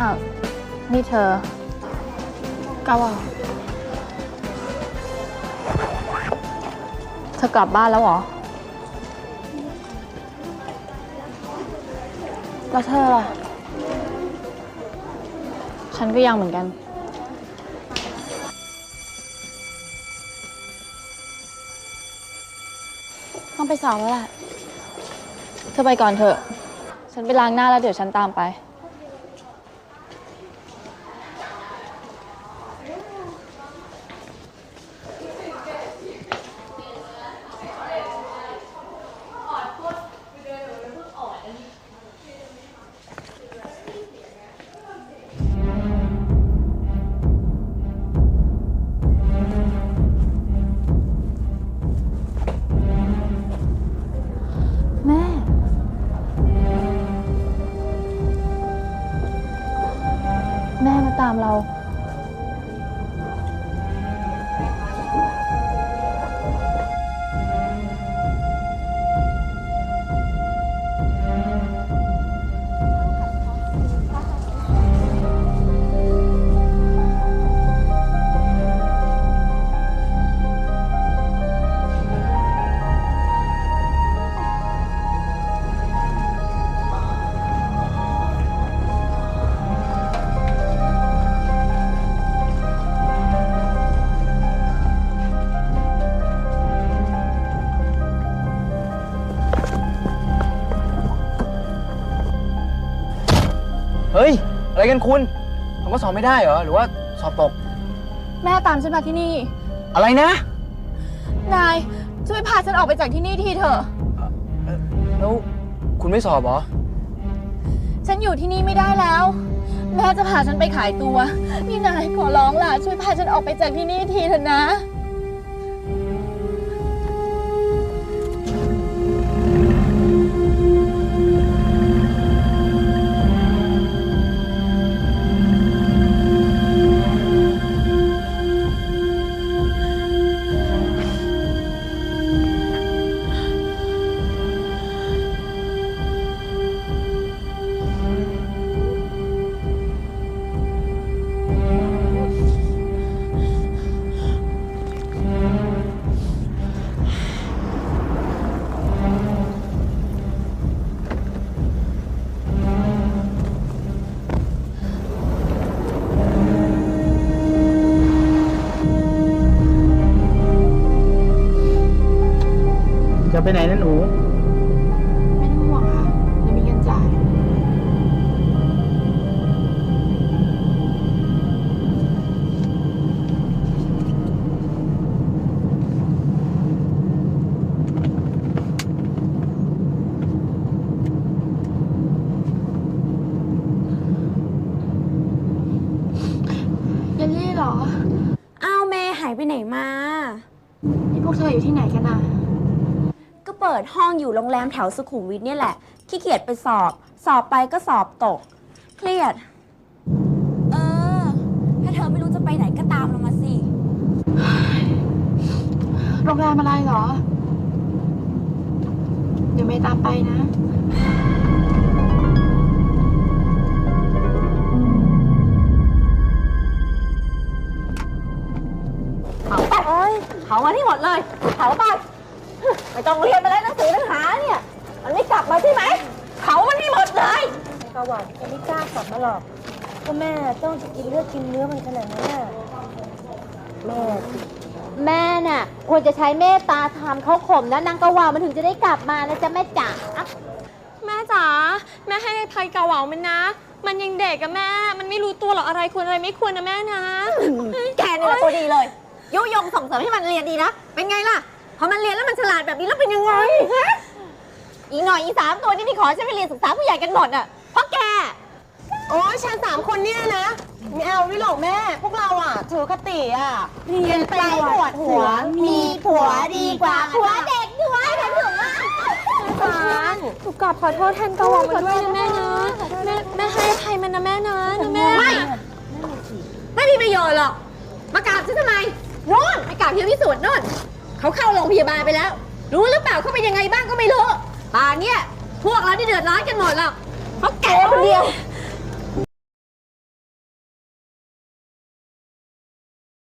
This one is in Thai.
อ้าวนี่เธอเกาอะเธอกลับบ้านแล้วเหรอ แล้วเธอล่ะ ฉันก็ยังเหมือนกัน ต้องไปสอบแล้วแหละ เธอไปก่อนเถอะ ฉันไปล้างหน้าแล้วเดี๋ยวฉันตามไปามเรา เฮ้ย อะไรกันคุณทำก็สอบไม่ได้เหรอ หรือว่าสอบตก แม่ตามฉันมาที่นี่ อะไรนะ นาย ช่วยพาฉันออกไปจากที่นี่ทีเถอะ แล้วคุณไม่สอบเหรอ ฉันอยู่ที่นี่ไม่ได้แล้ว แม่จะพาฉันไปขายตัว นี่นายขอร้องล่ะ ช่วยพาฉันออกไปจากที่นี่ทีเถอะนะ จะไปไหนนะหนู ไม่ต้องห่วงค่ะเดี๋ยวมีเงินจ่ายเยลลี่เหรอ อ้าวเมย์หายไปไหนมา นี่พวกเธออยู่ที่ไหนกันน่ะก็ เปิดห้องอยู่โรงแรมแถวสุขุมวิทเนี่ยแหละขี้เกียจไปสอบ สอบไปก็สอบตก เครียด เออ ถ้าเธอไม่รู้จะไปไหนก็ตามเรามาสิ โรงแรมอะไรเหรอ เดี๋ยวเมย์ตามไปนะ เผาไปเอ้ยเผามาที่หมดเลย เผาไป ไม่ต้องเรียนมาแล้วหนังสือหนังหาเนี่ย มันไม่กลับมาใช่ไหมเผามันที่หมดเลยกระหวัดจะไม่กล้ากลับมาหรอกก็แม่ต้องจะกินเลือดกินเนื้อมันขนาดนั้นน่ะแม่ แม่น่ะควรจะใช้เมตตาธรรมเขาข่มนะนางกะวามันถึงจะได้กลับมานะจ๊ะแม่จ๋าแม่จ๋าแม่ให้อภัยกาเหวามันนะ มันยังเด็กอะแม่ มันไม่รู้ตัวหรอกอะไรควรอะไรไม่ควรนะแม่นะ แกนี่แหละตัวดีเลย ยุยงส่งเสริมให้มันเรียนดีนะ เป็นไงล่ะ พอมันเรียนแล้วมันฉลาดแบบนี้แล้วเป็นยังไงฮะอีกหน่อยอีสามตัวนี่ที่ขอฉันไปเรียนศึกษาผู้ใหญ่กันหมดอะเพราะแก โอ้ฉันสามคนเนี่ยนะไม่เอาไม่หรอกแม่ พวกเราอะ ถือคติอะเรียนไปปวดหัว มีผัวดีกว่าผัวเด็กด้วยฉันถึงว่าจ๋าหนูกลับขอโทษแทนกาเหวามันด้วยนะแม่นะแม่แม่ให้อภัยมันนะแม่นะนะแม่ไม่ไม่มีประโยชน์หรอกมากราบฉันทำไมนู่นไปกราบเฮียพิสูจน์นู่น เขาเข้าโรงพยาบาลไปแล้ว รู้หรือเปล่าเขาเป็นยังไงบ้างก็ไม่รู้ป่านเนี้ยพวกเราที่เดือดร้อนกันหมดแล้วเพราะแกคนเดียว